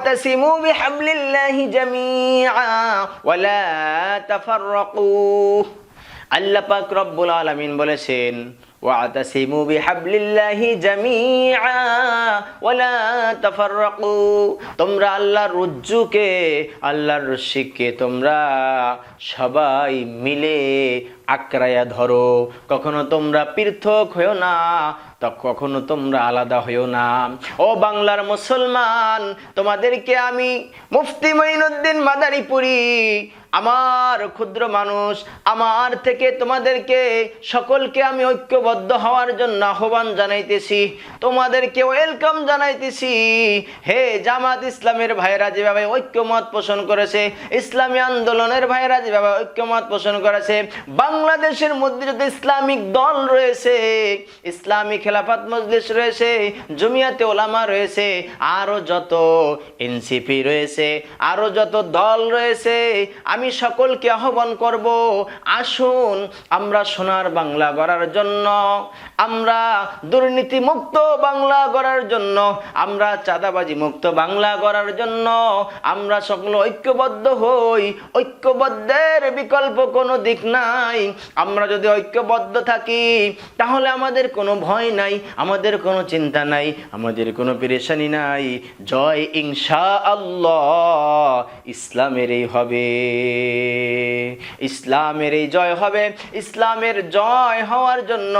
واعتصموا بحبل الله جميعا ولا تفرقوا আল্লাহ পাক রব্বুল আলামিন বলেছেন واعتصموا بحبل الله جميعا ولا تفرقوا তোমরা আল্লাহর রজ্জুকে আল্লাহর রশ্মিকে তোমরা সবাই মিলে আক্রায়া ধরো কখনো তোমরা পৃথক হয়েও না তা কখনো তোমরা আলাদা হয়েও না। ও বাংলার মুসলমান, তোমাদেরকে আমি মুফতি মঈনুদ্দিন মাদারীপুরি, আমার ক্ষুদ্র মানুষ, আমার থেকে তোমাদেরকে সকলকে আমি ঐক্যবদ্ধ হওয়ার জন্য আহ্বান জানাইতেছি। তোমাদেরকে ওয়েলকাম জানাইতেছি। হে জামাত ইসলামের ভাইরা যেভাবে ঐক্যমত পোষণ করেছে, ইসলামী আন্দোলনের ভাইরা যেভাবে ঐক্যমত পোষণ করেছে, বাংলাদেশের মধ্যে যত ইসলামিক দল রয়েছে ইসলামী খেলাফত মজলিস রয়েছে, জমিয়াতে ওলামা রয়েছে আরও যত এনসিপি রয়েছে আরও যত দল রয়েছে, আমি সকলকে আহ্বান করব, আসুন আমরা সোনার বাংলা গড়ার জন্য, আমরা দুর্নীতি মুক্ত বাংলা গড়ার জন্য, আমরা চাঁদাবাজি মুক্ত বাংলা গড়ার জন্য, আমরা সকল ঐক্যবদ্ধ হই, ঐক্যবদ্ধের বিকল্প কোনো দিক নাই, আমরা যদি ঐক্যবদ্ধ থাকি, তাহলে আমাদের কোনো ভয় নাই, আমাদের কোনো চিন্তা নাই, আমাদের কোনো পেরেশানি নাই। জয় ইনশা আল্লাহ ইসলামের এই হবে। ইসলামের এই জয় হবে, ইসলামের জয় হওয়ার জন্য,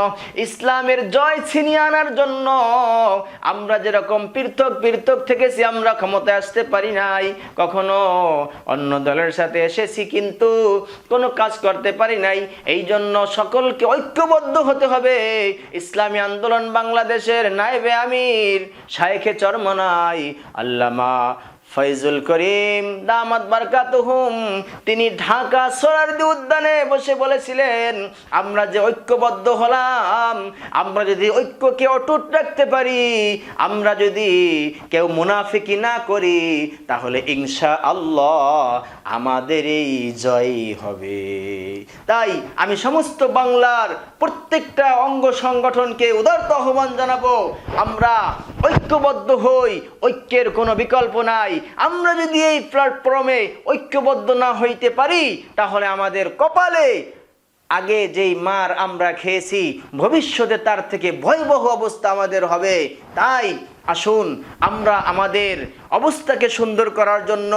ইসলামের জয় ছিনিয়ে আনার জন্য। আমরা যেরকম পৃথক পৃথক থেকেছি, আমরা ক্ষমতায় আসতে পারি নাই, কখনো অন্য দলের সাথে এসেছি কিন্তু কোনো কাজ করতে পারি নাই। এই জন্য সকলকে ঐক্যবদ্ধ হতে হবে। ইসলামী আন্দোলন বাংলাদেশের নাইবে আমির শাইখে চরমনাই আল্লামা ফয়জুল করিম, দামাত বারকাতুহুম, তিনি ঢাকা সোনারদি উদ্যানে বসে বলেছিলেন, আমরা যে ঐক্যবদ্ধ হলাম, আমরা যদি ঐক্যকে অটুট রাখতে পারি, আমরা যদি কেউ মুনাফিকি না করি, তাহলে ইনশা আল্লাহ আমাদের এই জয়ই হবে। তাই আমি সমস্ত বাংলার প্রত্যেকটা অঙ্গ সংগঠনকে উদারত আহ্বান জানাব, আমরা ঐক্যবদ্ধ হই, ঐক্যের কোনো বিকল্প নাই। আমরা যদি এই প্ল্যাটফর্মে ঐক্যবদ্ধ না হইতে পারি, তাহলে আমাদের কপালে আগে যেই মার আমরা খেয়েছি, ভবিষ্যতে তার থেকে ভয়াবহ অবস্থা আমাদের হবে। তাই আসুন, আমরা আমাদের অবস্থাকে সুন্দর করার জন্য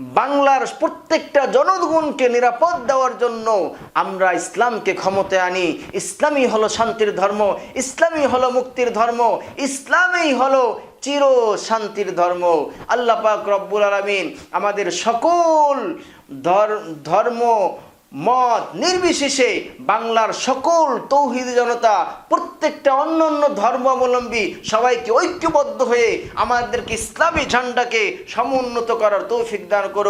বাংলার প্রত্যেকটা জনগণকে নিরাপদ দেওয়ার জন্য আমরা ইসলামকে ক্ষমতায় আনি। ইসলামই হলো শান্তির ধর্ম, ইসলামই হলো মুক্তির ধর্ম, ইসলামই হলো চির শান্তির ধর্ম। আল্লাহ পাক রব্বুল আলমিন আমাদের সকল ধর- ধর্ম মত নির্বিশেষে বাংলার সকল তৌহিদ জনতা, প্রত্যেকটা অন্য অন্য ধর্মাবলম্বী সবাইকে ঐক্যবদ্ধ হয়ে আমাদেরকে ইসলামী ঝান্ডাকে সমুন্নত করার তৌফিক দান করো